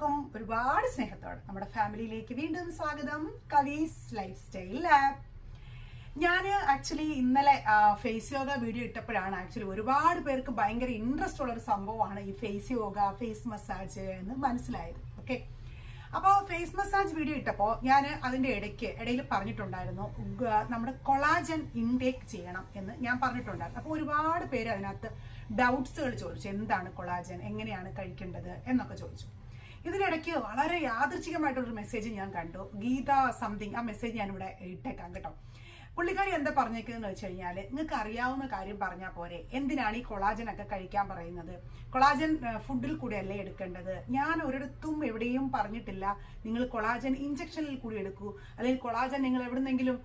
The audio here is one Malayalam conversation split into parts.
എല്ലാവർക്കും ഒരുപാട് സ്നേഹത്തോടെ നമ്മുടെ ഫാമിലിയിലേക്ക് വീണ്ടും സ്വാഗതം. കവീസ് ലൈഫ് സ്റ്റൈൽ ലാബ് ഞാൻ ആക്ച്വലി ഇന്നലെ ഫേസ് യോഗ വീഡിയോ ഇട്ടപ്പോഴാണ് ആക്ച്വലി ഒരുപാട് പേർക്ക് ഭയങ്കര ഇൻട്രസ്റ്റ് ഉള്ള ഒരു സംഭവമാണ് ഈ ഫേസ് യോഗ ഫേസ് മസാജ് എന്ന് മനസ്സിലായത്. ഓക്കെ അപ്പോൾ ഫേസ് മസാജ് വീഡിയോ ഇട്ടപ്പോൾ ഞാൻ അതിന്റെ ഇടയ്ക്ക് ഇടയിൽ പറഞ്ഞിട്ടുണ്ടായിരുന്നു നമ്മുടെ കൊളാജൻ ഇൻടേക്ക് ചെയ്യണം എന്ന് ഞാൻ പറഞ്ഞിട്ടുണ്ടായിരുന്നു. അപ്പോൾ ഒരുപാട് പേര് അതിനകത്ത് ഡൗട്ട്സുകൾ ചോദിച്ചു. എന്താണ് കൊളാജൻ എങ്ങനെയാണ് കഴിക്കേണ്ടത്? എന്നൊക്കെ ചോദിച്ചു. ഇതിനിടയ്ക്ക് വളരെ യാദൃച്ഛികമായിട്ടുള്ളൊരു മെസ്സേജ് ഞാൻ കണ്ടു. ഗീത സംതിങ് ആ മെസ്സേജ് ഞാനിവിടെ ഇട്ടേക്കാം കേട്ടോ. പുള്ളിക്കാരി എന്താ പറഞ്ഞേക്കുന്നതെന്ന് വെച്ച് കഴിഞ്ഞാൽ നിങ്ങൾക്ക് അറിയാവുന്ന കാര്യം പറഞ്ഞാൽ പോരെ. എന്തിനാണ് ഈ കൊളാജൻ ഒക്കെ കഴിക്കാൻ പറയുന്നത്? കൊളാജൻ ഫുഡിൽ കൂടെ അല്ലേ എടുക്കേണ്ടത്? ഞാൻ ഒരിടത്തും എവിടെയും പറഞ്ഞിട്ടില്ല. നിങ്ങൾ കൊളാജൻ ഇഞ്ചക്ഷനിൽ കൂടി എടുക്കൂ. അല്ലെങ്കിൽ കൊളാജൻ നിങ്ങൾ എവിടുന്നെങ്കിലും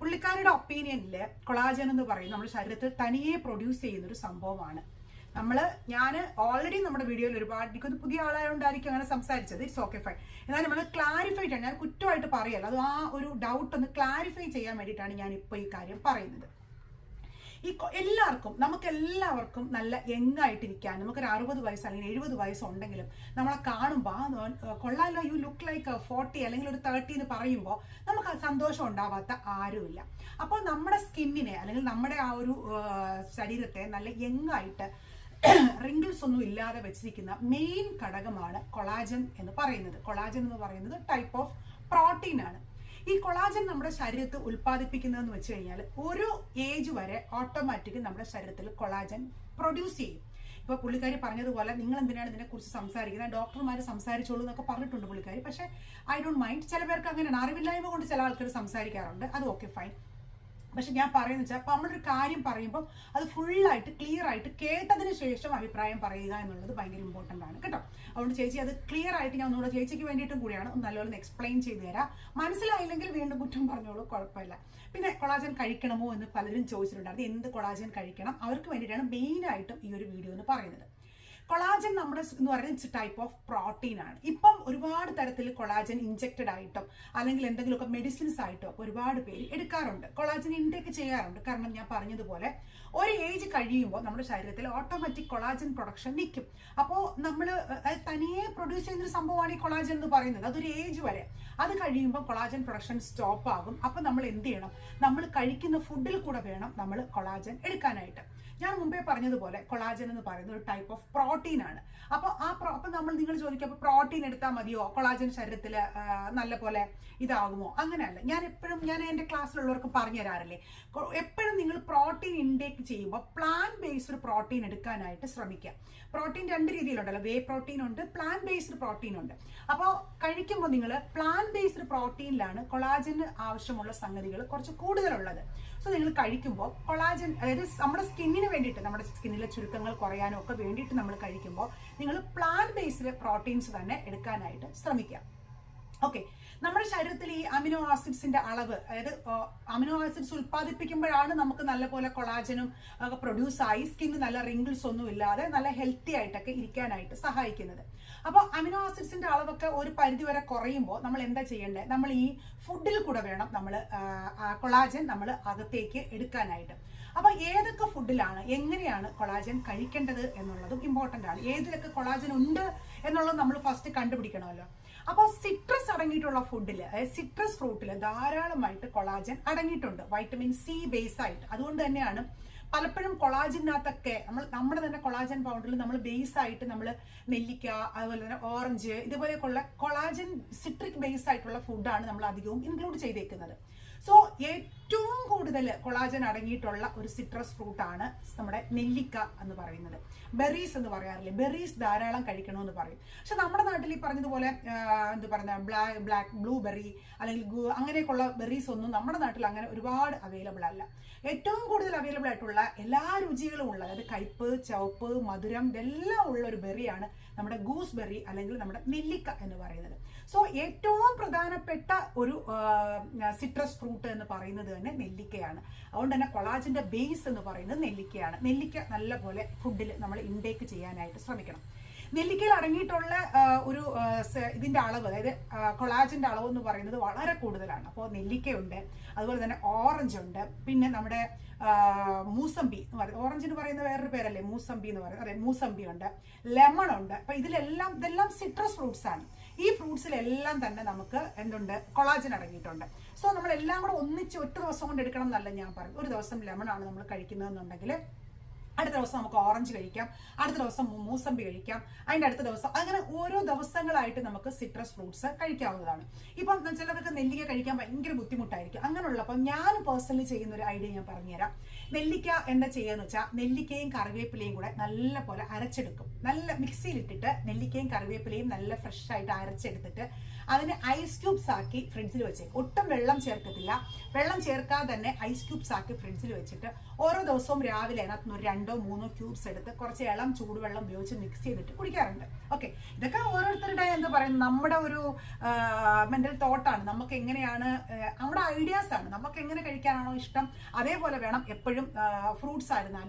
പുള്ളിക്കാരുടെ ഒപ്പീനിയനിൽ കൊളാജൻ എന്ന് പറയുന്നത് നമ്മുടെ ശരീരത്തിൽ തനിയെ പ്രൊഡ്യൂസ് ചെയ്യുന്ന ഒരു സംഭവമാണ്. നമ്മൾ ഞാൻ ഓൾറെഡി നമ്മുടെ വീഡിയോയിൽ ഒരുപാട് എനിക്കൊന്ന് പുതിയ ആളായതുകൊണ്ടായിരിക്കും അങ്ങനെ സംസാരിച്ചത്. ഇറ്റ്സ് ഓക്കെ ഫൈൻ എന്നാൽ നമ്മൾ ക്ലാരിഫൈ ചെയ്യണം. ഞാൻ കുറ്റമായിട്ട് പറയല്ല. അത് ആ ഒരു ഡൗട്ട് ഒന്ന് ക്ലാരിഫൈ ചെയ്യാൻ വേണ്ടിയിട്ടാണ് ഞാൻ ഇപ്പോൾ ഈ കാര്യം പറയുന്നത്. ഈ എല്ലാവർക്കും നമുക്ക് എല്ലാവർക്കും നല്ല യങ് ആയിട്ടിരിക്കാൻ നമുക്കൊരു അറുപത് വയസ്സ് അല്ലെങ്കിൽ എഴുപത് വയസ്സ് ഉണ്ടെങ്കിലും നമ്മളെ കാണുമ്പോൾ കൊള്ളാലോ യു ലുക്ക് ലൈക്ക് ഫോർട്ടി അല്ലെങ്കിൽ ഒരു തേർട്ടി എന്ന് പറയുമ്പോൾ നമുക്ക് സന്തോഷം ഉണ്ടാവാത്ത ആരുമില്ല. അപ്പോൾ നമ്മുടെ സ്കിന്നിനെ അല്ലെങ്കിൽ നമ്മുടെ ആ ഒരു ശരീരത്തെ നല്ല യങ് ആയിട്ട് റിങ്കിൾസ് ഒന്നും ഇല്ലാതെ വെച്ചിരിക്കുന്ന മെയിൻ ഘടകമാണ് കൊളാജൻ എന്ന് പറയുന്നത്. കൊളാജൻ എന്ന് പറയുന്നത് ടൈപ്പ് ഓഫ് പ്രോട്ടീൻ ആണ്. ഈ കൊളാജൻ നമ്മുടെ ശരീരത്തിൽ ഉൽപ്പാദിപ്പിക്കുന്നതെന്ന് വെച്ച് കഴിഞ്ഞാൽ ഒരു ഏജ് വരെ ഓട്ടോമാറ്റിക് നമ്മുടെ ശരീരത്തിൽ കൊളാജൻ പ്രൊഡ്യൂസ് ചെയ്യും. ഇപ്പൊ പുള്ളിക്കാരി പറഞ്ഞതുപോലെ നിങ്ങൾ എന്തിനാണ് ഇതിനെ കുറിച്ച് സംസാരിക്കുന്നത് ഡോക്ടർമാർ സംസാരിച്ചോളൂ എന്നൊക്കെ പറഞ്ഞിട്ടുണ്ട് പുള്ളിക്കാരി. പക്ഷേ ഐ ഡോണ്ട് മൈൻഡ് ചില പേർക്ക് അങ്ങനെയാണ്. അറിവില്ലായ്മ കൊണ്ട് ചില ആൾക്കാർ സംസാരിക്കാറുണ്ട്. അത് ഓക്കെ ഫൈൻ പക്ഷെ ഞാൻ പറയുന്നത് വെച്ചാൽ അപ്പം നമ്മളൊരു കാര്യം പറയുമ്പോൾ അത് ഫുള്ളായിട്ട് ക്ലിയർ ആയിട്ട് കേട്ടതിന് ശേഷം അഭിപ്രായം പറയുക എന്നുള്ളത് ഭയങ്കര ഇമ്പോർട്ടന്റ് ആണ് കേട്ടോ. അതുകൊണ്ട് ചേച്ചി അത് ക്ലിയർ ആയിട്ട് ഞാൻ ഒന്നുകൂടെ ചേച്ചിക്ക് വേണ്ടിയിട്ടും കൂടിയാണ്. നല്ലോണം എക്സ്പ്ലെയിൻ ചെയ്തു തരാം. മനസ്സിലായില്ലെങ്കിൽ വീണ്ടും കുറ്റം പറഞ്ഞോളൂ കുഴപ്പമില്ല. പിന്നെ കൊളാജൻ കഴിക്കണമോ എന്ന് പലരും ചോദിച്ചിട്ടുണ്ട് അത് എന്ത് കൊളാജൻ കഴിക്കണം? അവർക്ക് വേണ്ടിയിട്ടാണ് മെയിനായിട്ടും ഈ ഒരു വീഡിയോ എന്ന് പറയുന്നത്. കൊളാജൻ നമ്മുടെ എന്ന് പറയുന്ന ടൈപ്പ് ഓഫ് പ്രോട്ടീൻ ആണ്. ഇപ്പം ഒരുപാട് തരത്തിൽ കൊളാജൻ ഇഞ്ചക്റ്റഡ് ആയിട്ടും അല്ലെങ്കിൽ എന്തെങ്കിലുമൊക്കെ മെഡിസിൻസ് ആയിട്ടും ഒരുപാട് പേര് എടുക്കാറുണ്ട്. കൊളാജൻ ഇൻടേക്ക് ചെയ്യാറുണ്ട്. കാരണം ഞാൻ പറഞ്ഞതുപോലെ ഒരു ഏജ് കഴിയുമ്പോൾ നമ്മുടെ ശരീരത്തിൽ ഓട്ടോമാറ്റിക് കൊളാജൻ പ്രൊഡക്ഷൻ നിൽക്കും. അപ്പോൾ നമ്മൾ തനിയെ പ്രൊഡ്യൂസ് ചെയ്യുന്ന ഒരു സംഭവമാണ് ഈ കൊളാജൻ എന്ന് പറയുന്നത്. അതൊരു ഏജ് വരെ. അത് കഴിയുമ്പോൾ കൊളാജൻ പ്രൊഡക്ഷൻ സ്റ്റോപ്പ് ആകും. അപ്പം നമ്മൾ എന്ത് ചെയ്യണം? നമ്മൾ കഴിക്കുന്ന ഫുഡിൽ കൂടെ വേണം നമ്മൾ കൊളാജൻ എടുക്കാനായിട്ട്. ഞാൻ മുമ്പേ പറഞ്ഞതുപോലെ കൊളാജൻ എന്ന് പറയുന്നത് ഒരു ടൈപ്പ് ഓഫ് പ്രോട്ടീൻ ആണ്. അപ്പോൾ ആ പ്രോ അപ്പോൾ നമ്മൾ നിങ്ങൾ ചോദിക്കും അപ്പോൾ പ്രോട്ടീൻ എടുത്താൽ മതിയോ? കൊളാജൻ ശരീരത്തിൽ നല്ല പോലെ ഇതാകുമോ? അങ്ങനെയല്ല. ഞാൻ എപ്പോഴും ഞാൻ എന്റെ ക്ലാസ്സിലുള്ളവർക്ക് പറഞ്ഞു തരാറില്ലേ? എപ്പോഴും നിങ്ങൾ പ്രോട്ടീൻ ഇൻടേക്ക് ചെയ്യുമ്പോൾ പ്ലാൻ ബേസ്ഡ് പ്രോട്ടീൻ എടുക്കാനായിട്ട് ശ്രമിക്കുക. പ്രോട്ടീൻ രണ്ട് രീതിയിലുണ്ടല്ലോ. വേ പ്രോട്ടീൻ ഉണ്ട് പ്ലാൻ ബേസ്ഡ് പ്രോട്ടീൻ ഉണ്ട്. അപ്പോൾ കഴിക്കുമ്പോൾ നിങ്ങൾ പ്ലാൻ ബേസ്ഡ് പ്രോട്ടീനിലാണ് കൊളാജന് ആവശ്യമുള്ള സംഗതികൾ കുറച്ച് കൂടുതലുള്ളത്. സോ നിങ്ങൾ കഴിക്കുമ്പോൾ കൊളാജൻ അതായത് നമ്മുടെ സ്കിന്നിന് വേണ്ടിയിട്ട് നമ്മുടെ സ്കിന്നിലെ ചുരുക്കങ്ങൾ കുറയാനും ഒക്കെ വേണ്ടിയിട്ട് നമ്മൾ കഴിക്കുമ്പോൾ നിങ്ങൾ പ്ലാൻ ബേസ്ഡ് പ്രോട്ടീൻസ് തന്നെ എടുക്കാനായിട്ട് ശ്രമിക്കാം ഓക്കെ നമ്മുടെ ശരീരത്തിൽ ഈ അമിനോ ആസിഡ്സിന്റെ അളവ് അതായത് അമിനോ ആസിഡ്സ് ഉൽപ്പാദിപ്പിക്കുമ്പോഴാണ് നമുക്ക് നല്ലപോലെ കൊളാജനും ഒക്കെ പ്രൊഡ്യൂസ് ആയി സ്കിന്ന് നല്ല റിങ്കിൾസ് ഒന്നും ഇല്ലാതെ നല്ല ഹെൽത്തി ആയിട്ടൊക്കെ ഇരിക്കാനായിട്ട് സഹായിക്കുന്നത്. അപ്പോൾ അമിനോ ആസിഡ്സിന്റെ അളവൊക്കെ ഒരു പരിധി വരെ കുറയുമ്പോൾ നമ്മൾ എന്താ ചെയ്യേണ്ടത് നമ്മൾ ഈ ഫുഡിൽ കൂടെ വേണം നമ്മൾ കൊളാജൻ നമ്മൾ അകത്തേക്ക് എടുക്കാനായിട്ട്. അപ്പൊ ഏതൊക്കെ ഫുഡിലാണ് എങ്ങനെയാണ് കൊളാജൻ കഴിക്കേണ്ടത് എന്നുള്ളതും ഇമ്പോർട്ടന്റ് ആണ്. ഏതിലൊക്കെ കൊളാജൻ ഉണ്ട് എന്നുള്ളത് നമ്മൾ ഫസ്റ്റ് കണ്ടുപിടിക്കണമല്ലോ. അപ്പോൾ സിട്രസ് അടങ്ങിയിട്ടുള്ള ഫുഡിൽ സിട്രസ് ഫ്രൂട്ടിൽ ധാരാളമായിട്ട് കൊളാജൻ അടങ്ങിയിട്ടുണ്ട്. വൈറ്റമിൻ സി ബേസ് ആയിട്ട്. അതുകൊണ്ട് തന്നെയാണ് പലപ്പോഴും കൊളാജിനകത്തൊക്കെ നമ്മൾ നമ്മുടെ തന്നെ കൊളാജൻ പൗഡറിൽ നമ്മൾ ബേസ് ആയിട്ട് നമ്മൾ നെല്ലിക്ക അതുപോലെ തന്നെ ഓറഞ്ച് ഇതുപോലെയൊക്കെയുള്ള കൊളാജൻ സിട്രിക് ബേസ് ആയിട്ടുള്ള ഫുഡാണ് നമ്മൾ അധികവും ഇൻക്ലൂഡ് ചെയ്തേക്കുന്നത്. സോ ഏറ്റവും കൂടുതൽ കൊളാജൻ അടങ്ങിയിട്ടുള്ള ഒരു സിട്രസ് ഫ്രൂട്ടാണ് നമ്മുടെ നെല്ലിക്ക എന്ന് പറയുന്നത്. ബെറീസ് എന്ന് പറയാറില്ലേ? ബെറീസ് ധാരാളം കഴിക്കണമെന്ന് പറയും. പക്ഷെ നമ്മുടെ നാട്ടിൽ ഈ പറഞ്ഞതുപോലെ എന്താ പറയുന്ന ബ്ലാക്ക് ബ്ലാക്ക് ബ്ലൂബെറി അല്ലെങ്കിൽ അങ്ങനെയൊക്കെയുള്ള ബെറീസ് ഒന്നും നമ്മുടെ നാട്ടിൽ അങ്ങനെ ഒരുപാട് അവൈലബിൾ അല്ല. ഏറ്റവും കൂടുതൽ അവൈലബിൾ ആയിട്ടുള്ള എല്ലാ രുചികളും ഉള്ള അതായത് കയ്പ് ചുവപ്പ് മധുരം ഇതെല്ലാം ഉള്ള ഒരു ബെറിയാണ് നമ്മുടെ ഗൂസ് ബെറി അല്ലെങ്കിൽ നമ്മുടെ നെല്ലിക്ക എന്ന് പറയുന്നത്. സോ ഏറ്റവും പ്രധാനപ്പെട്ട ഒരു സിട്രസ് ഫ്രൂട്ട് എന്ന് പറയുന്നത് തന്നെ നെല്ലിക്കയാണ്. അതുകൊണ്ട് തന്നെ കൊളാജിന്റെ ബേസ് എന്ന് പറയുന്നത് നെല്ലിക്കയാണ്. നെല്ലിക്ക നല്ലപോലെ ഫുഡിൽ നമ്മൾ ഇൻടേക്ക് ചെയ്യാനായിട്ട് ശ്രമിക്കണം. നെല്ലിക്കയിൽ അടങ്ങിയിട്ടുള്ള ഒരു ഇതിന്റെ അളവ് അതായത് കൊളാജിന്റെ അളവ് എന്ന് പറയുന്നത് വളരെ കൂടുതലാണ്. അപ്പോൾ നെല്ലിക്കയുണ്ട് അതുപോലെ തന്നെ ഓറഞ്ച് ഉണ്ട് പിന്നെ നമ്മുടെ മൂസമ്പി എന്ന് പറയുന്നത് ഓറഞ്ചിന് പറയുന്ന വേറൊരു പേരല്ലേ? മൂസമ്പി എന്ന് പറയുന്നത് അതെ മൂസമ്പി ഉണ്ട് ലെമൺ ഉണ്ട്. അപ്പൊ ഇതിലെല്ലാം ഇതെല്ലാം സിട്രസ് ഫ്രൂട്ട്സ് ആണ്. ഈ ഫ്രൂട്ട്സിലെല്ലാം തന്നെ നമുക്ക് എന്തുണ്ട്? കൊളാജൻ അടങ്ങിയിട്ടുണ്ട്. സോ നമ്മളെല്ലാം കൂടെ ഒന്നിച്ച് ഒറ്റ ദിവസം കൊണ്ട് എടുക്കണം എന്നല്ല ഞാൻ പറയും ഒരു ദിവസം ലെമൺ ആണ് നമ്മൾ കഴിക്കുന്നതെന്നുണ്ടെങ്കിൽ അടുത്ത ദിവസം നമുക്ക് ഓറഞ്ച് കഴിക്കാം. അടുത്ത ദിവസം മൂസമ്പി കഴിക്കാം. അതിന്റെ അടുത്ത ദിവസം അങ്ങനെ ഓരോ ദിവസങ്ങളായിട്ട് നമുക്ക് സിട്രസ് ഫ്രൂട്ട്സ് കഴിക്കാവുന്നതാണ്. ഇപ്പം ചിലർക്ക് നെല്ലിക്ക കഴിക്കാൻ ഭയങ്കര ബുദ്ധിമുട്ടായിരിക്കും. അങ്ങനെയുള്ളപ്പോൾ ഞാൻ പേഴ്സണലി ചെയ്യുന്ന ഒരു ഐഡിയ ഞാൻ പറഞ്ഞുതരാം. നെല്ലിക്ക എന്താ ചെയ്യാന്ന് വെച്ചാൽ നെല്ലിക്കയും കറിവേപ്പിലയും കൂടെ നല്ല പോലെ അരച്ചെടുക്കും. നല്ല മിക്സിയിലിട്ടിട്ട് നെല്ലിക്കയും കറിവേപ്പിലയും നല്ല ഫ്രഷ് ആയിട്ട് അരച്ചെടുത്തിട്ട് അതിന് ഐസ് ക്യൂബ്സ് ആക്കി ഫ്രിഡ്ജിൽ വെച്ചേക്കും. ഒട്ടും വെള്ളം ചേർക്കത്തില്ല. വെള്ളം ചേർക്കാതെ തന്നെ ഐസ് ക്യൂബ്സ് ആക്കി ഫ്രിഡ്ജിൽ വെച്ചിട്ട് ഓരോ ദിവസവും രാവിലെ അതിനകത്ത് നിന്ന് രണ്ടോ മൂന്നോ ക്യൂബ്സ് എടുത്ത് കുറച്ച് ഇളം ചൂടുവെള്ളം ഉപയോഗിച്ച് മിക്സ് ചെയ്തിട്ട് കുടിക്കാറുണ്ട്. ഓക്കെ ഇതൊക്കെ ഓരോരുത്തരുടെ എന്താ പറയുക നമ്മുടെ ഒരു മെന്റൽ തോട്ടാണ് നമുക്ക് എങ്ങനെയാണ് നമ്മുടെ ഐഡിയാസ് ആണ്. നമുക്ക് എങ്ങനെ കഴിക്കാനാണോ ഇഷ്ടം. അതേപോലെ വേണം എപ്പോഴും ഫ്രൂട്ട്സ് ആയിരുന്നാലും.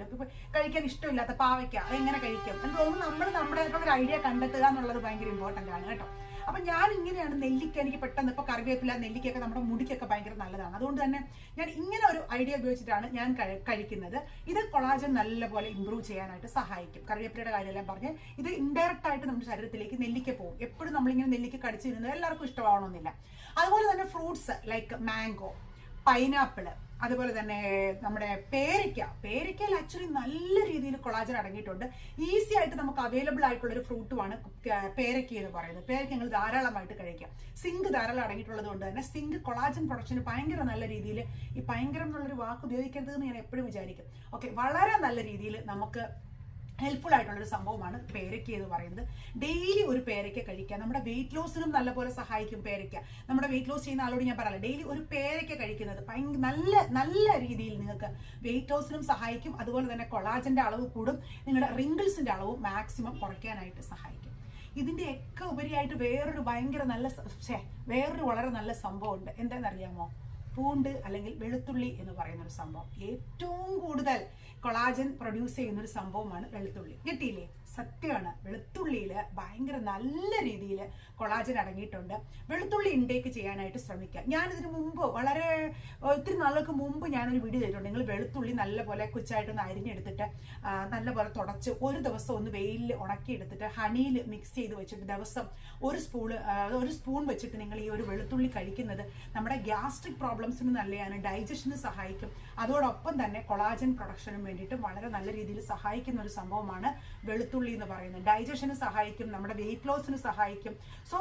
കഴിക്കാൻ ഇഷ്ടമില്ലാത്ത പാവയ്ക്ക എങ്ങനെ കഴിക്കും? എന്ന് തോന്നുന്നു നമ്മൾ നമ്മുടെ ഒരു ഐഡിയ കണ്ടെത്തുക എന്നുള്ളത് ഭയങ്കര ഇമ്പോർട്ടന്റ് ആണ് കേട്ടോ. അപ്പൊ ഞാൻ ഇങ്ങനെയാണ് നെല്ലിക്ക എനിക്ക് പെട്ടെന്ന് ഇപ്പൊ കറിവേപ്പില നെല്ലിക്കൊക്കെ നമ്മുടെ മുടിക്കൊക്കെ ഭയങ്കര നല്ലതാണ്. അതുകൊണ്ട് തന്നെ ഞാൻ ഇങ്ങനെ ഒരു ഐഡിയ ഉപയോഗിച്ചിട്ടാണ് ഞാൻ കഴിക്കുന്നത്. ഇത് കൊളാജൻ നല്ലപോലെ ഇമ്പ്രൂവ് ചെയ്യാനായിട്ട് സഹായിക്കും. കറിവേപ്പിലയുടെ കാര്യമെല്ലാം പറഞ്ഞ് ഇത് ഇൻഡയറക്റ്റ് ആയിട്ട് നമ്മുടെ ശരീരത്തിലേക്ക് നെല്ലിക്ക പോകും. എപ്പോഴും നമ്മളിങ്ങനെ നെല്ലിക്ക കടിച്ചു തിന്നുന്നത് എല്ലാവർക്കും ഇഷ്ടമാവണമെന്നില്ല. അതുപോലെ തന്നെ ഫ്രൂട്ട്സ് ലൈക്ക് മാംഗോ പൈനാപ്പിൾ അതുപോലെ തന്നെ നമ്മുടെ പേരയ്ക്ക. പേരയ്ക്കയിൽ ആക്ച്വലി നല്ല രീതിയിൽ കൊളാജൻ അടങ്ങിയിട്ടുണ്ട്. ഈസി ആയിട്ട് നമുക്ക് അവൈലബിൾ ആയിട്ടുള്ള ഒരു ഫ്രൂട്ടുമാണ് പേരയ്ക്ക എന്ന് പറയുന്നത്. പേരയ്ക്ക ഞങ്ങൾ ധാരാളമായിട്ട് കഴിക്കാം. സിങ്ക് ധാരാളം അടങ്ങിയിട്ടുള്ളത് കൊണ്ട് തന്നെ സിങ്ക് കൊളാജൻ പ്രൊഡക്ഷന് ഭയങ്കര നല്ല രീതിയിൽ ഈ ഭയങ്കരം എന്നുള്ളൊരു വാക്ക് ഉപയോഗിക്കരുത് എന്ന് ഞാൻ എപ്പോഴും വിചാരിക്കും. ഓക്കെ വളരെ നല്ല രീതിയിൽ നമുക്ക് ഹെൽപ്ഫുൾ ആയിട്ടുള്ള ഒരു സംഭവമാണ് പേരയ്ക്ക എന്ന് പറയുന്നത്. ഡെയിലി ഒരു പേരയ്ക്ക കഴിക്കുക. നമ്മുടെ വെയിറ്റ് ലോസിനും നല്ലപോലെ സഹായിക്കും പേരയ്ക്ക. നമ്മുടെ വെയിറ്റ് ലോസ് ചെയ്യുന്ന ആളോട് ഞാൻ പറയാം ഡെയിലി ഒരു പേരയ്ക്ക കഴിക്കുന്നത് ഭയങ്കര നല്ല നല്ല രീതിയിൽ നിങ്ങൾക്ക് വെയിറ്റ് ലോസിനും സഹായിക്കും. അതുപോലെ തന്നെ കൊളാജന്റെ അളവ് കൂടും. നിങ്ങളുടെ റിങ്കിൾസിന്റെ അളവ് മാക്സിമം കുറയ്ക്കാനായിട്ട് സഹായിക്കും. ഇതിന്റെ ഒക്കെ ഉപരിയായിട്ട് വേറൊരു ഭയങ്കര നല്ല വേറൊരു വളരെ നല്ല സംഭവമുണ്ട്. എന്താണെന്നറിയാമോ? പൂണ്ട് അല്ലെങ്കിൽ വെളുത്തുള്ളി എന്ന് പറയുന്ന ഒരു സംഭവം. ഏറ്റവും കൂടുതൽ കൊളാജൻ പ്രൊഡ്യൂസ് ചെയ്യുന്ന ഒരു സംഭവമാണ് വെളുത്തുള്ളി. കിട്ടിയില്ലേ? സത്യമാണ്. വെളുത്തുള്ളിയിൽ ഭയങ്കര നല്ല രീതിയിൽ കൊളാജൻ അടങ്ങിയിട്ടുണ്ട്. വെളുത്തുള്ളി ഇൻടേക്ക് ചെയ്യാനായിട്ട് ശ്രമിക്കുക. ഞാനിതിന് മുമ്പ് വളരെ ഒത്തിരി നാളുകൾക്ക് മുമ്പ് ഞാനൊരു വീഡിയോ ചെയ്തിട്ടുണ്ട്. നിങ്ങൾ വെളുത്തുള്ളി നല്ലപോലെ കുച്ചായിട്ടൊന്ന് അരിഞ്ഞെടുത്തിട്ട് നല്ലപോലെ തുടച്ച് ഒരു ദിവസം ഒന്ന് വെയിലിൽ ഉണക്കിയെടുത്തിട്ട് ഹണിയിൽ മിക്സ് ചെയ്ത് വെച്ചിട്ട് ദിവസം ഒരു സ്പൂൺ ഒരു സ്പൂൺ വെച്ചിട്ട് നിങ്ങൾ ഈ ഒരു വെളുത്തുള്ളി കഴിക്കുന്നത് നമ്മുടെ ഗ്യാസ്ട്രിക് പ്രോബ്ലംസിന് നല്ലതാണ്. ഡൈജഷന് സഹായിക്കും. അതോടൊപ്പം തന്നെ കൊളാജൻ പ്രൊഡക്ഷനും വേണ്ടിയിട്ട് വളരെ നല്ല രീതിയിൽ സഹായിക്കുന്ന ഒരു സംഭവമാണ് വെളുത്തുള്ളി എന്ന് പറയുന്നത് ഡൈജഷന് സഹായിക്കും നമ്മുടെ വെയിറ്റ് ലോസിന് സഹായിക്കും. സോ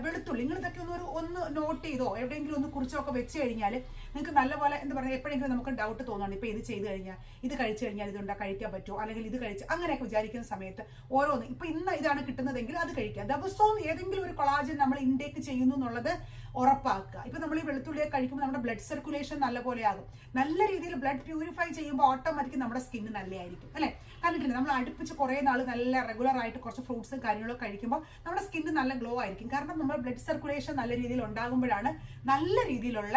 വെളുത്തുള്ളി നിങ്ങൾ ഒന്ന് ഒരു ഒന്ന് നോട്ട് ചെയ്തോ? എവിടെയെങ്കിലും ഒന്ന് കുറിച്ചൊക്കെ വെച്ച് കഴിഞ്ഞാൽ നിങ്ങൾക്ക് നല്ലപോലെ എന്താ പറയുക എപ്പോഴെങ്കിലും നമുക്ക് ഡൗട്ട് തോന്നുകയാണ് ഇപ്പോൾ ഇത് ചെയ്ത് കഴിഞ്ഞാൽ ഇത് കഴിച്ചു കഴിഞ്ഞാൽ ഇതുണ്ടാ കഴിക്കാൻ പറ്റുമോ? അല്ലെങ്കിൽ ഇത് കഴിച്ച് അങ്ങനെയൊക്കെ വിചാരിക്കുന്ന സമയത്ത് ഓരോന്ന് ഇപ്പം ഇന്ന് ഇതാണ് കിട്ടുന്നതെങ്കിൽ അത് കഴിക്കുക ദിവസവും ഏതെങ്കിലും ഒരു കൊളാജൻ നമ്മൾ ഇൻടേക്ക് ചെയ്യുന്നു എന്നുള്ളത് ഉറപ്പാക്കുക. ഇപ്പം നമ്മൾ ഈ വെളുത്തുള്ളിയെ കഴിക്കുമ്പോൾ നമ്മുടെ ബ്ലഡ് സർക്കുലേഷൻ നല്ലപോലെ ആകും നല്ല രീതിയിൽ ബ്ലഡ് പ്യൂരിഫൈ ചെയ്യുമ്പോൾ ഓട്ടോമാറ്റിക് നമ്മുടെ സ്കിന്ന് നല്ലതായിരിക്കും അല്ലേ? കണ്ടിട്ടില്ല? നമ്മൾ അടുപ്പിച്ച് കുറേ നാൾ നല്ല റെഗുലർ ആയിട്ട് കുറച്ച് ഫ്രൂട്ട്സും കാര്യങ്ങളൊക്കെ കഴിക്കുമ്പോൾ നമ്മുടെ സ്കിന്ന് നല്ല ഗ്ലോ ആയിരിക്കും. കാരണം നമ്മുടെ ബ്ലഡ് സർക്കുലേഷൻ നല്ല രീതിയിൽ ഉണ്ടാകുമ്പോഴാണ് നല്ല രീതിയിലുള്ള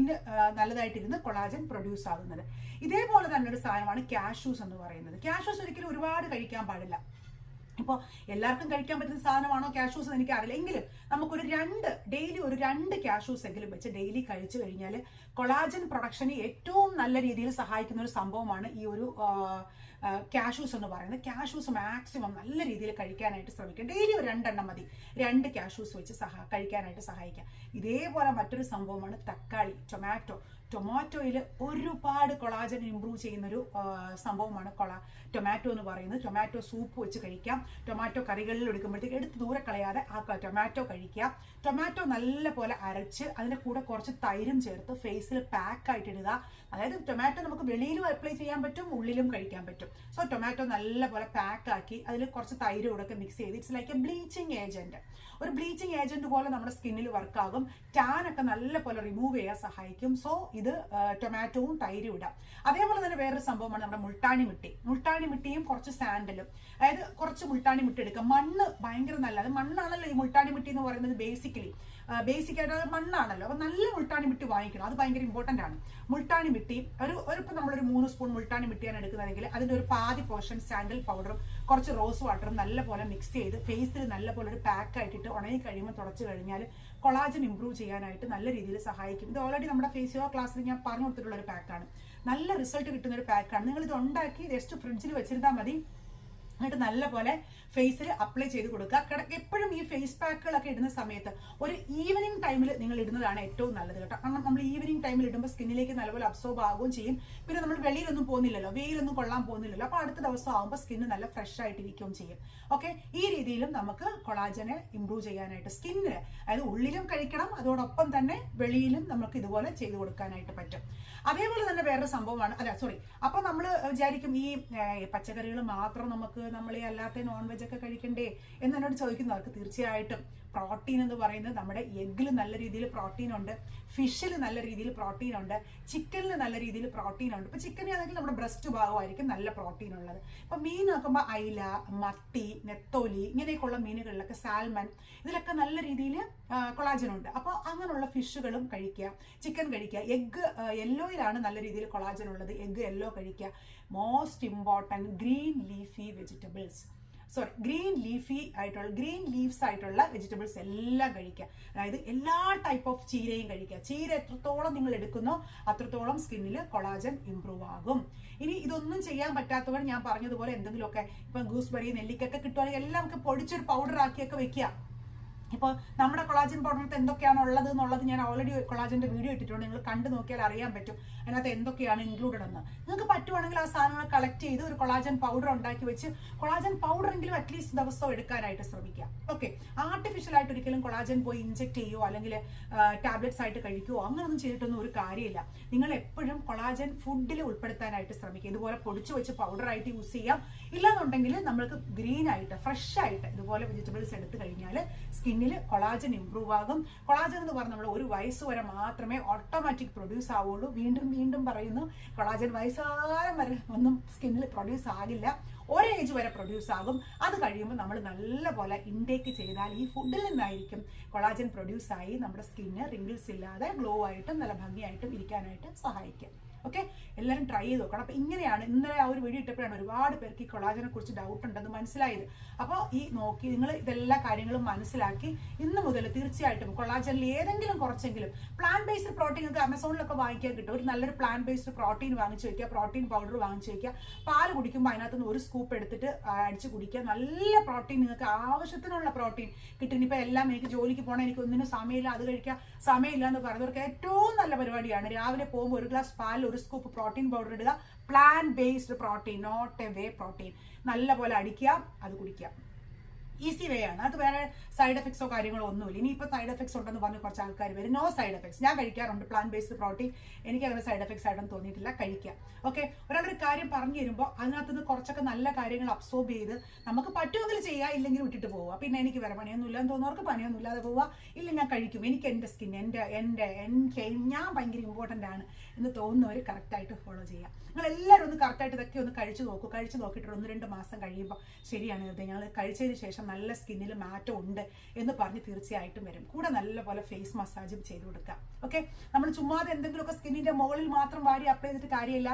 സ്കിന്ന് നല്ലതായിട്ടിരുന്ന് കൊളാജൻ പ്രൊഡ്യൂസ് ആകുന്നത്. ഇതേപോലെ തന്നെ ഒരു സാധനമാണ് കാഷ്യൂസ് എന്ന് പറയുന്നത്. കാഷ്യൂസ് ഒരിക്കലും ഒരുപാട് കഴിക്കാൻ പാടില്ല. ഇപ്പോൾ എല്ലാവർക്കും കഴിക്കാൻ പറ്റുന്ന സാധനമാണോ കാഷ്യൂസ് എന്ന് എനിക്കറിയില്ല. എങ്കിലും നമുക്കൊരു രണ്ട് ഡെയിലി ഒരു രണ്ട് കാഷ്യൂസ് എങ്കിലും വെച്ച് ഡെയിലി കഴിച്ചു കഴിഞ്ഞാൽ കൊളാജൻ പ്രൊഡക്ഷന് ഏറ്റവും നല്ല രീതിയിൽ സഹായിക്കുന്ന ഒരു സംഭവമാണ് ഈ ഒരു കാഷ്യൂസ് എന്ന് പറയുന്നത്. കാഷ്യൂസ് മാക്സിമം നല്ല രീതിയിൽ കഴിക്കാനായിട്ട് ശ്രമിക്കുക. ഡെയിലി ഒരു രണ്ടെണ്ണം മതി. രണ്ട് കാഷ്യൂസ് വെച്ച് സഹ കഴിക്കാനായിട്ട് സഹായിക്കാം ഇതേപോലെ മറ്റൊരു സംഭവമാണ് തക്കാളി ടൊമാറ്റോ ടൊമാറ്റോയിൽ ഒരുപാട് കൊളാജൻ ഇമ്പ്രൂവ് ചെയ്യുന്നൊരു സംഭവമാണ് കൊള ടൊമാറ്റോ എന്ന് പറയുന്നത്. ടൊമാറ്റോ സൂപ്പ് വെച്ച് കഴിക്കാം. ടൊമാറ്റോ കറികളിൽ എടുക്കുമ്പോഴത്തേക്ക് എടുത്ത് ദൂരെ കളയാതെ ആ ടൊമാറ്റോ കഴിക്കുക. ടൊമാറ്റോ നല്ല പോലെ അരച്ച് അതിന്റെ കൂടെ കുറച്ച് തൈരും ചേർത്ത് ഫേസിൽ പാക്കായിട്ട് ഇടുക. അതായത് ടൊമാറ്റോ നമുക്ക് വെളിയിലും അപ്ലൈ ചെയ്യാൻ പറ്റും ഉള്ളിലും കഴിക്കാൻ പറ്റും. സോ ടൊമാറ്റോ നല്ല പോലെ പാക്കാക്കി അതിൽ കുറച്ച് തൈര് കൂടെ മിക്സ് ചെയ്ത് it's like a bleaching agent ഒരു ബ്ലീച്ചിങ് ഏജന്റ് പോലെ നമ്മുടെ സ്കിന്നിൽ വർക്കാകും ടാൻ ഒക്കെ നല്ല പോലെ റിമൂവ് ചെയ്യാൻ സഹായിക്കും. സോ ഇത് ടൊമാറ്റോവും തൈരും ഇടാം. അതേപോലെ തന്നെ വേറൊരു സംഭവമാണ് നമ്മുടെ മുൾട്ടാണി മിട്ടി. മുൾട്ടാണി മിട്ടിയും കുറച്ച് സാൻഡലും. അതായത് കുറച്ച് മുൾട്ടാണി മിട്ടി എടുക്കുക. മണ്ണ് ഭയങ്കര നല്ലത്. മണ്ണാണല്ലോ ഈ മുൾട്ടാണി മിട്ടി എന്ന് പറയുന്നത് ബേസിക്കലി ബേസിക് ആയിട്ട് അത് മണ്ണാണല്ലോ. അപ്പൊ നല്ല മുൾട്ടാണി മിട്ടി വാങ്ങിക്കണം. അത് ഭയങ്കര ഇമ്പോർട്ടന്റ് ആണ്. മുൾട്ടാണി മിട്ടി ഒരു ഒരു ഇപ്പൊ നമ്മളൊരു മൂന്ന് സ്പൂൺ മുൾട്ടാണി മിട്ടിയാണ് എടുക്കുന്നതെങ്കിൽ അതിന്റെ ഒരു പാതി പോർഷൻ സാൻഡൽ പൗഡറും കുറച്ച് റോസ് വാട്ടറും നല്ലപോലെ മിക്സ് ചെയ്ത് ഫേസിൽ നല്ലപോലെ ഒരു പാക്ക് ആയിട്ടിട്ട് ഉണങ്ങി കഴിയുമ്പോൾ തുടച്ചു കഴിഞ്ഞാൽ കൊളാജൻ ഇമ്പ്രൂവ് ചെയ്യാനായിട്ട് നല്ല രീതിയിൽ സഹായിക്കും. ഇത് ഓൾറെഡി നമ്മുടെ ഫേസ് യോഗ ക്ലാസ്സിൽ ഞാൻ പറഞ്ഞു കൊടുത്തിട്ടുള്ള ഒരു പാക്കാണ് നല്ല റിസൾട്ട് കിട്ടുന്ന ഒരു പാക്കാണ് നിങ്ങൾ ഇത് ഉണ്ടാക്കി ജസ്റ്റ് ഫ്രിഡ്ജിൽ വെച്ചിരുന്നാൽ മതി. എന്നിട്ട് നല്ല പോലെ ഫേസിൽ അപ്ലൈ ചെയ്ത് കൊടുക്കുക. കിടക്ക് എപ്പോഴും ഈ ഫേസ് പാക്കുകളൊക്കെ ഇടുന്ന സമയത്ത് ഒരു ഈവനിങ് ടൈമിൽ നിങ്ങൾ ഇടുന്നതാണ് ഏറ്റവും നല്ലത് കേട്ടോ. കാരണം നമ്മൾ ഈവനിങ് ടൈമിൽ ഇടുമ്പോൾ സ്കിന്നിലേക്ക് നല്ലപോലെ അബ്സോർബ് ആവുകയും ചെയ്യും. പിന്നെ നമ്മൾ വെളിയിലൊന്നും പോകുന്നില്ലല്ലോ. വെയിലൊന്നും കൊള്ളാൻ പോകുന്നില്ലല്ലോ. അപ്പോൾ അടുത്ത ദിവസം ആകുമ്പോൾ സ്കിന്ന് നല്ല ഫ്രഷ് ആയിട്ടിരിക്കുകയും ചെയ്യും. ഓക്കെ ഈ രീതിയിലും നമുക്ക് കൊളാജനെ ഇമ്പ്രൂവ് ചെയ്യാനായിട്ട് സ്കിന്നിന് അതായത് ഉള്ളിലും കഴിക്കണം. അതോടൊപ്പം തന്നെ വെളിയിലും നമുക്ക് ഇതുപോലെ ചെയ്തു കൊടുക്കാനായിട്ട് പറ്റും. അതേപോലെ തന്നെ വേറൊരു സംഭവമാണ്. അല്ല സോറി അപ്പോൾ നമ്മൾ വിചാരിക്കും ഈ പച്ചക്കറികൾ മാത്രം നമുക്ക് നമ്മൾ ഈ അല്ലാത്ത നോൺ വെജ് ഒക്കെ കഴിക്കണ്ടേ എന്ന് എന്നോട് ചോദിക്കുന്നവർക്ക് തീർച്ചയായിട്ടും. പ്രോട്ടീൻ എന്ന് പറയുന്നത് നമ്മുടെ എഗ്ഗിൽ നല്ല രീതിയിൽ പ്രോട്ടീൻ ഉണ്ട് ഫിഷിൽ നല്ല രീതിയിൽ പ്രോട്ടീൻ ഉണ്ട് ചിക്കനിൽ നല്ല രീതിയിൽ പ്രോട്ടീൻ ഉണ്ട്. ഇപ്പൊ ചിക്കനാണെങ്കിൽ നമ്മുടെ ബ്രസ്റ്റ് ഭാഗമായിരിക്കും നല്ല പ്രോട്ടീൻ ഉള്ളത്. ഇപ്പൊ മീൻ നോക്കുമ്പോൾ അയില മത്തി നെത്തോലി ഇങ്ങനെയൊക്കെയുള്ള മീനുകളിലൊക്കെ സാൽമൺ ഇതിലൊക്കെ നല്ല രീതിയിൽ കൊളാജൻ ഉണ്ട്. അപ്പോൾ അങ്ങനെയുള്ള ഫിഷുകളും കഴിക്കുക ചിക്കൻ കഴിക്കുക. എഗ്ഗ് യെല്ലോയിലാണ് നല്ല രീതിയിൽ കൊളാജൻ ഉള്ളത്. എഗ്ഗ് യെല്ലോ കഴിക്കുക. Most important green leafy vegetables sorry green leafy ആയിട്ടുള്ള ഗ്രീൻ ലീവ്സ് ആയിട്ടുള്ള വെജിറ്റബിൾസ് എല്ലാം കഴിക്കുക. അതായത് എല്ലാ ടൈപ്പ് ഓഫ് ചീരയും കഴിക്കുക. ചീര എത്രത്തോളം നിങ്ങൾ എടുക്കുന്നോ അത്രത്തോളം സ്കിന്നിൽ കൊളാജൻ ഇമ്പ്രൂവ് ആകും. ഇനി ഇതൊന്നും ചെയ്യാൻ പറ്റാത്തവർ ഞാൻ പറഞ്ഞതുപോലെ എന്തെങ്കിലുമൊക്കെ ഇപ്പം ഗൂസ്ബെറി നെല്ലിക്കൊക്കെ കിട്ടുവാണെങ്കിൽ എല്ലാം നമുക്ക് പൊടിച്ചൊരു പൗഡർ ആക്കിയൊക്കെ വെക്കുക. ഇപ്പോൾ നമ്മുടെ കൊളാജിൻ പൗഡറിനകത്ത് എന്തൊക്കെയാണ് ഉള്ളത് എന്നുള്ളത് ഞാൻ ഓൾറെഡി കൊളാജിന്റെ വീഡിയോ ഇട്ടിട്ടുണ്ട്. നിങ്ങൾ കണ്ടു നോക്കിയാൽ അറിയാൻ പറ്റും അതിനകത്ത് എന്തൊക്കെയാണ് ഇൻക്ലൂഡഡ് എന്ന്. നിങ്ങൾക്ക് പറ്റുവാണെങ്കിൽ ആ സാധനങ്ങൾ കളക്ട് ചെയ്ത് ഒരു കൊളാജൻ പൗഡർ ഉണ്ടാക്കി വെച്ച് കൊളാജൻ പൗഡറെങ്കിലും അറ്റ്ലീസ്റ്റ് ദിവസവും എടുക്കാനായിട്ട് ശ്രമിക്കുക. ഓക്കെ ആർട്ടിഫിഷ്യൽ ആയിട്ട് ഒരിക്കലും കൊളാജൻ പോയി ഇഞ്ചെക്ട് ചെയ്യുമോ അല്ലെങ്കിൽ ടാബ്ലറ്റ്സ് ആയിട്ട് കഴിക്കുമോ അങ്ങനൊന്നും ചെയ്തിട്ടൊന്നും ഒരു കാര്യമില്ല. നിങ്ങൾ എപ്പോഴും കൊളാജൻ ഫുഡിൽ ഉൾപ്പെടുത്താനായിട്ട് ശ്രമിക്കുക. ഇതുപോലെ പൊടിച്ചു വെച്ച് പൗഡർ ആയിട്ട് യൂസ് ചെയ്യാം. ഇല്ലാന്നുണ്ടെങ്കിൽ നമ്മൾക്ക് ഗ്രീൻ ആയിട്ട് ഫ്രഷ് ആയിട്ട് ഇതുപോലെ വെജിറ്റബിൾസ് എടുത്തു കഴിഞ്ഞാൽ സ്കിന്നിൽ കൊളാജൻ ഇമ്പ്രൂവ് ആകും. കൊളാജൻ എന്ന് പറഞ്ഞാൽ നമ്മൾ ഒരു വയസ്സ് വരെ മാത്രമേ ഓട്ടോമാറ്റിക് പ്രൊഡ്യൂസ് ആവുള്ളൂ. വീണ്ടും വീണ്ടും പറയുന്നു കൊളാജൻ വയസ്സാരം വരെ ഒന്നും സ്കിന്നിൽ പ്രൊഡ്യൂസ് ആകില്ല. ഒരു ഏജ് വരെ പ്രൊഡ്യൂസ് ആകും. അത് കഴിയുമ്പോൾ നമ്മൾ നല്ലപോലെ ഇൻടേക്ക് ചെയ്താൽ ഈ ഫുഡിൽ നിന്നായിരിക്കും കൊളാജൻ പ്രൊഡ്യൂസ് ആയി നമ്മുടെ സ്കിന്ന് റിങ്കിൾസ് ഇല്ലാതെ ഗ്ലോ ആയിട്ടും നല്ല ഭംഗിയായിട്ടും ഇരിക്കാനായിട്ട് സഹായിക്കും ഓക്കെ എല്ലാവരും ട്രൈ ചെയ്ത് നോക്കണം. അപ്പോൾ ഇങ്ങനെയാണ് ഇന്നലെ ആ ഒരു വീഡിയോ ഇട്ടപ്പോഴാണ് ഒരുപാട് പേർക്ക് ഈ കൊളാജനെ കുറിച്ച് ഡൗട്ട് ഉണ്ടെന്ന് മനസ്സിലായത്. അപ്പോൾ ഈ നോക്കി നിങ്ങൾ ഇതെല്ലാ കാര്യങ്ങളും മനസ്സിലാക്കി ഇന്ന് മുതൽ തീർച്ചയായിട്ടും കൊളാജനിൽ ഏതെങ്കിലും കുറച്ചെങ്കിലും പ്ലാൻ ബേസ്ഡ് പ്രോട്ടീൻ നിങ്ങൾക്ക് ആമസോണിലൊക്കെ വാങ്ങിക്കാൻ കിട്ടും. ഒരു നല്ലൊരു പ്ലാൻ ബേസ്ഡ് പ്രോട്ടീൻ വാങ്ങിച്ചു വയ്ക്കുക പ്രോട്ടീൻ പൗഡർ വാങ്ങിച്ചു വയ്ക്കുക പാൽ കുടിക്കുമ്പോൾ അതിനകത്ത് നിന്ന് ഒരു സ്കൂപ്പ് എടുത്തിട്ട് അടിച്ച് കുടിക്കുക. നല്ല പ്രോട്ടീൻ നിങ്ങൾക്ക് ആവശ്യത്തിനുള്ള പ്രോട്ടീൻ കിട്ടും. ഇനിയിപ്പോൾ എല്ലാം എനിക്ക് ജോലിക്ക് പോകണം എനിക്ക് ഒന്നിനും സമയമില്ല അത് കഴിക്കുക സമയമില്ല എന്ന് പറയുന്നവർക്ക് ഏറ്റവും നല്ല പരിപാടിയാണ് രാവിലെ പോകുമ്പോൾ ഒരു ഗ്ലാസ് പാലിൽ ഒരു സ്കൂപ്പ് പ്രോട്ടീൻ പൗഡർ ഇടുക. Plant based protein not a whey protein നല്ലപോലെ അടിക്കുക അത് കുടിക്കുക. ഈസി വേ ആണ്. അത് വേറെ സൈഡ് എഫക്ട്സോ കാര്യങ്ങളോ ഒന്നുമില്ല. ഇനിയിപ്പോൾ സൈഡ് എഫക്ട്സ് ഉണ്ടെന്ന് പറഞ്ഞ് കുറച്ച് ആൾക്കാർ വരും. നോ സൈഡ് എഫക്ട്സ് ഞാൻ കഴിക്കാറുണ്ട്. പ്ലാൻ ബേസ്ഡ് പ്രോട്ടീൻ എനിക്ക് അങ്ങനെ സൈഡ് എഫക്ട്സ് ആയിട്ടൊന്നും തോന്നിയിട്ടില്ല. കഴിക്കുക ഓക്കെ ഒരാളൊരു കാര്യം പറഞ്ഞു തരുമ്പോൾ അതിനകത്തുനിന്ന് കുറച്ചൊക്കെ നല്ല കാര്യങ്ങൾ അബ്സോർബ് ചെയ്ത് നമുക്ക് പറ്റുമെങ്കിൽ ചെയ്യുക ഇല്ലെങ്കിൽ വിട്ടിട്ട് പോവുക. പിന്നെ എനിക്ക് വേറെ പണിയൊന്നുമില്ല എന്ന് തോന്നുന്നവർക്ക് പണിയൊന്നും ഇല്ലാതെ പോവുക. ഇല്ല ഞാൻ കഴിക്കും. എനിക്ക് എന്റെ സ്കിൻ എന്റെ എന്റെ എന്റെ ഞാൻ ഭയങ്കര ഇമ്പോർട്ടന്റ് ആണ് എന്ന് തോന്നുന്നവർ കറക്റ്റായിട്ട് ഫോളോ ചെയ്യുക. നിങ്ങൾ എല്ലാവരും ഒന്ന് കറക്റ്റായിട്ട് ഇതൊക്കെ ഒന്ന് കഴിച്ചു നോക്കൂ. കഴിച്ചു നോക്കിയിട്ട് ഒന്ന് രണ്ട് മാസം കഴിയുമ്പോൾ ശരിയാണ്. ഞങ്ങൾ കഴിച്ചതിന് ശേഷം നല്ല സ്കിന്നിൽ മാറ്റം ഉണ്ട് എന്ന് പറഞ്ഞ് തീർച്ചയായിട്ടും വരും. കൂടെ നല്ലപോലെ ഫേസ് മസാജും ചെയ്ത് കൊടുക്കുക ഓക്കെ നമ്മൾ ചുമ്മാതെ എന്തെങ്കിലുമൊക്കെ സ്കിന്നിന്റെ മുകളിൽ മാത്രം വാരി അപ്ലൈ ചെയ്തിട്ട് കാര്യമില്ല.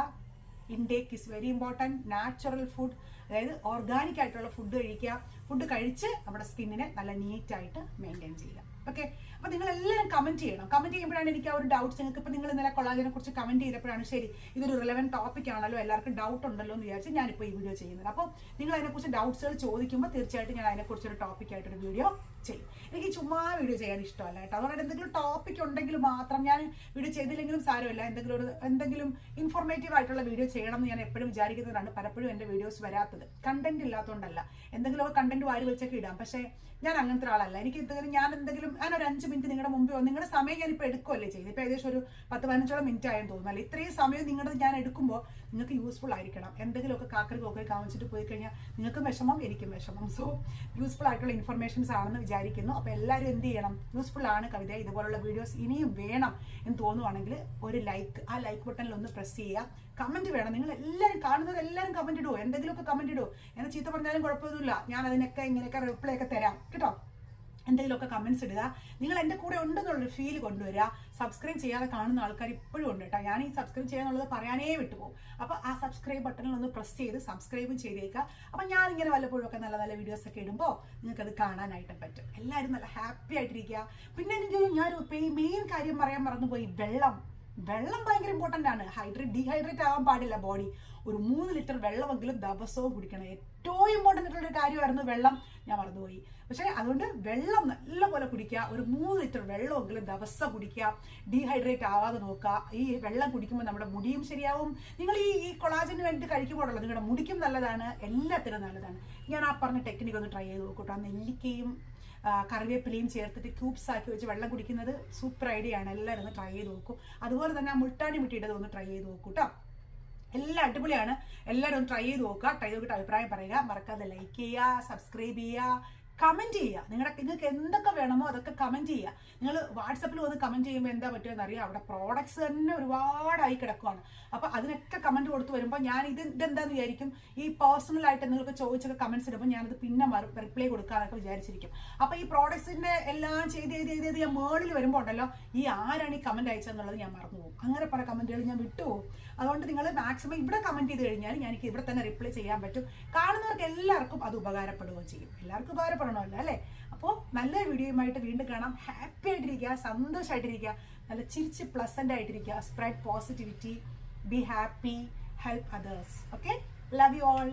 Intake is very important natural food അതായത് ഓർഗാനിക് ആയിട്ടുള്ള ഫുഡ് കഴിക്കുക. ഫുഡ് കഴിച്ച് നമ്മുടെ സ്കിന്നിനെ നല്ല നീറ്റായിട്ട് മെയിന്റെയിൻ ചെയ്യുക. ഓക്കെ അപ്പൊ നിങ്ങൾ എല്ലാവരും കമന്റ് ചെയ്യണം. കമന്റ് ചെയ്യുമ്പോഴാണ് എനിക്ക് ആ ഒരു ഡൗട്ട്സ് നിങ്ങൾക്ക് ഇപ്പൊ നിങ്ങൾ ഇന്നലെ കൊളാജിനെ കുറിച്ച് കമന്റ് ചെയ്തപ്പോഴാണ് ശരി ഇതൊരു റിലവന്റ് ടോപ്പിക് ആണല്ലോ എല്ലാവർക്കും ഡൗട്ട് ഉണ്ടല്ലോ എന്ന് വിചാരിച്ച് ഞാനിപ്പോൾ ഈ വീഡിയോ ചെയ്യുന്നത്. അപ്പോൾ നിങ്ങൾ അതിനെക്കുറിച്ച് ഡൗട്ട്സുകൾ ചോദിക്കുമ്പോൾ തീർച്ചയായിട്ടും ഞാൻ അതിനെക്കുറിച്ച് ഒരു ടോപ്പിക് ആയിട്ടൊരു വീഡിയോ ചെയ്യും. എനിക്ക് ചുമ്മാ വീഡിയോ ചെയ്യാൻ ഇഷ്ടമല്ല കേട്ടോ. അതുകൊണ്ട് എന്തെങ്കിലും ടോപ്പിക് ഉണ്ടെങ്കിൽ മാത്രം ഞാൻ വീഡിയോ ചെയ്തില്ലെങ്കിലും സാരമില്ല. എന്തെങ്കിലും ഒരു എന്തെങ്കിലും ഇൻഫോർമേറ്റീവ് ആയിട്ടുള്ള വീഡിയോ ചെയ്യണം എന്ന് ഞാൻ എപ്പോഴും വിചാരിക്കുന്നതാണ്. പലപ്പോഴും എന്റെ വീഡിയോസ് വരാത്തത്. കണ്ടന്റ് ഇല്ലാത്തതുകൊണ്ടല്ല എന്തെങ്കിലും എന്തെങ്കിലുമൊക്കെ കണ്ടന്റ് വാരി വെച്ചൊക്കെ ഇടാം. പക്ഷേ ഞാൻ അങ്ങനത്തെ ഒരാളല്ല. എനിക്ക് എന്തെങ്കിലും ഞാൻ എന്തെങ്കിലും ഞാൻ ഒരു അഞ്ച് മിനിറ്റ് നിങ്ങളുടെ മുമ്പേ നിങ്ങളുടെ സമയം ഞാൻ ഞാനിപ്പോൾ എടുക്കുമല്ലേ ചെയ്യുന്നത് ഇപ്പോൾ ഏകദേശം ഒരു പത്ത് പതിനഞ്ചോളം മിനിറ്റ് ആയെന്ന് തോന്നുന്നല്ലേ ഇത്രയും സമയം നിങ്ങളുടെ ഞാൻ എടുക്കുമ്പോൾ നിങ്ങൾക്ക് യൂസ്ഫുൾ ആയിരിക്കണം. എന്തെങ്കിലുമൊക്കെ കാക്കറി കോക്കറി കാണിച്ചിട്ട് പോയി കഴിഞ്ഞാൽ നിങ്ങൾക്കും വിഷമം എനിക്കും വിഷമം. സോ യൂസ്ഫുൾ ആയിട്ടുള്ള ഇൻഫർമേഷൻസ് ആണെന്ന് വിചാരിക്കുന്നു. അപ്പോൾ എല്ലാവരും എന്ത് ചെയ്യണം? യൂസ്ഫുൾ ആണ് കവിത. ഇതുപോലുള്ള വീഡിയോസ് ഇനിയും വേണം എന്ന് തോന്നുവാണെങ്കിൽ ഒരു ലൈക്ക് ആ ലൈക്ക് ബട്ടണിൽ ഒന്ന് പ്രസ് ചെയ്യുക. കമന്റ് വേണം. നിങ്ങൾ എല്ലാവരും കാണുന്നത് എല്ലാവരും കമന്റ് ഇടുമോ എന്തെങ്കിലുമൊക്കെ കമന്റ് ഇടുമോ എന്നെ ചീത്ത പറഞ്ഞാലും കുഴപ്പമൊന്നുമില്ല. ഞാൻ അതിനൊക്കെ ഇങ്ങനെയൊക്കെ റിപ്ലൈ ഒക്കെ തരാം. കേട്ടോ? എന്തെങ്കിലുമൊക്കെ കമൻസ് ഇടുക. നിങ്ങൾ എന്റെ കൂടെ ഉണ്ടെന്നുള്ളൊരു ഫീൽ കൊണ്ടുവരിക. സബ്സ്ക്രൈബ് ചെയ്യാതെ കാണുന്ന ആൾക്കാർ ഇപ്പോഴും ഉണ്ട് കേട്ടോ ഞാൻ ഈ സബ്സ്ക്രൈബ് ചെയ്യാന്നുള്ളത് പറയാനേ വിട്ടുപോകും. അപ്പോൾ ആ സബ്സ്ക്രൈബ് ബട്ടണിൽ ഒന്ന് പ്രസ് ചെയ്ത് സബ്സ്ക്രൈബും ചെയ്തേക്കുക. അപ്പോൾ ഞാനിങ്ങനെ വല്ലപ്പോഴും ഒക്കെ നല്ല നല്ല വീഡിയോസ് ഒക്കെ ഇടുമ്പോൾ നിങ്ങൾക്കത് കാണാനായിട്ട് പറ്റും. എല്ലാവരും നല്ല ഹാപ്പി ആയിട്ടിരിക്കുക. പിന്നെ എനിക്ക് ഞാൻ മെയിൻ കാര്യം പറയാൻ മറന്നുപോയി. വെള്ളം. വെള്ളം ഭയങ്കര ഇമ്പോർട്ടന്റ് ആണ്. ഹൈഡ്രേറ്റ് ഡീഹൈഡ്രേറ്റ് ആവാൻ പാടില്ല ബോഡി ഒരു മൂന്ന് ലിറ്റർ വെള്ളമെങ്കിലും ദിവസവും കുടിക്കണം. ഏറ്റവും ഇമ്പോർട്ടന്റ് ആയിട്ടുള്ള ഒരു കാര്യമായിരുന്നു വെള്ളം. ഞാൻ മറന്നുപോയി. പക്ഷേ അതുകൊണ്ട് വെള്ളം നല്ലപോലെ കുടിക്കുക ഒരു മൂന്ന് ലിറ്റർ വെള്ളമെങ്കിലും ദിവസം കുടിക്കുക ഡീഹൈഡ്രേറ്റ് ആവാതെ നോക്കുക. ഈ വെള്ളം കുടിക്കുമ്പോൾ നമ്മുടെ മുടിയും ശരിയാവും. നിങ്ങൾ ഈ ഈ കൊളാജിന് വേണ്ടി കഴിക്കുമ്പോഴല്ലോ നിങ്ങളുടെ മുടിക്കും നല്ലതാണ് എല്ലാത്തിനും നല്ലതാണ്. ഞാൻ ആ പറഞ്ഞ ടെക്നിക്ക് ഒന്ന് ട്രൈ ചെയ്ത് നോക്കൂട്ടോ നെല്ലിക്കയും കറിവേപ്പിലയും ചേർത്തിട്ട് ക്യൂബ്സ് ആക്കി വെച്ച് വെള്ളം കുടിക്കുന്നത് സൂപ്പർ ഐഡിയ ആണ്. എല്ലാവരും ഒന്ന് ട്രൈ ചെയ്ത് നോക്കും. അതുപോലെ തന്നെ ആ മുൾട്ടാണി മുട്ടിയിട്ടത് ഒന്ന് ട്രൈ ചെയ്ത് നോക്കൂ കേട്ടോ എല്ലാം അടിപൊളിയാണ്. എല്ലാവരും ഒന്ന് ട്രൈ ചെയ്ത് നോക്കുക. ട്രൈ നോക്കിയിട്ട് അഭിപ്രായം പറയുക. മറക്കാതെ ലൈക്ക് ചെയ്യുക സബ്സ്ക്രൈബ് ചെയ്യുക. കമന്റ് ചെയ്യുക. നിങ്ങളുടെ നിങ്ങൾക്ക് എന്തൊക്കെ വേണമോ അതൊക്കെ കമന്റ് ചെയ്യുക. നിങ്ങൾ വാട്സപ്പിൽ വന്ന് കമന്റ് ചെയ്യുമ്പോൾ എന്താ പറ്റുമെന്ന് അറിയാം അവിടെ പ്രോഡക്ട്സ് തന്നെ ഒരുപാടായി കിടക്കുവാണ്. അപ്പോൾ അതിനൊക്കെ കമന്റ് കൊടുത്തു വരുമ്പോൾ ഞാൻ ഇത് ഇതെന്താന്ന് വിചാരിക്കും? ഈ പേഴ്സണൽ ആയിട്ട് നിങ്ങൾക്ക് ചോദിച്ചൊക്കെ കമന്റ്സ് ഇടുമ്പോൾ ഞാനത് പിന്നെ റിപ്ലൈ കൊടുക്കാന്നൊക്കെ വിചാരിച്ചിരിക്കും. അപ്പോൾ ഈ പ്രോഡക്ട്സിന്റെ എല്ലാം ചെയ്ത് ചെയ്ത് ചെയ്ത് ചെയ്ത് ഞാൻ മേളിൽ വരുമ്പോൾ ഉണ്ടല്ലോ ഈ ആരാണ് ഈ കമന്റ് അയച്ചതെന്നുള്ളത് ഞാൻ മറന്നു പോകും. അങ്ങനെ പല കമന്റുകൾ ഞാൻ വിട്ടുപോകും അതുകൊണ്ട് നിങ്ങൾ മാക്സിമം ഇവിടെ കമന്റ് ചെയ്ത് കഴിഞ്ഞാൽ എനിക്ക് ഇവിടെ തന്നെ റിപ്ലൈ ചെയ്യാൻ പറ്റും. കാണുന്നവർക്ക് എല്ലാവർക്കും അത് ഉപകാരപ്പെടുകയും ചെയ്യും. എല്ലാവർക്കും ഉപകാരപ്പെടണമല്ലോ അല്ലേ? അപ്പോൾ നല്ല വീഡിയോയുമായിട്ട് വീണ്ടും കാണാം. ഹാപ്പി ആയിട്ടിരിക്കുക സന്തോഷമായിട്ടിരിക്കുക നല്ല ചിരിച്ച് പ്ലസന്റ് ആയിട്ടിരിക്കുക. Spread positivity be happy help others okay love you all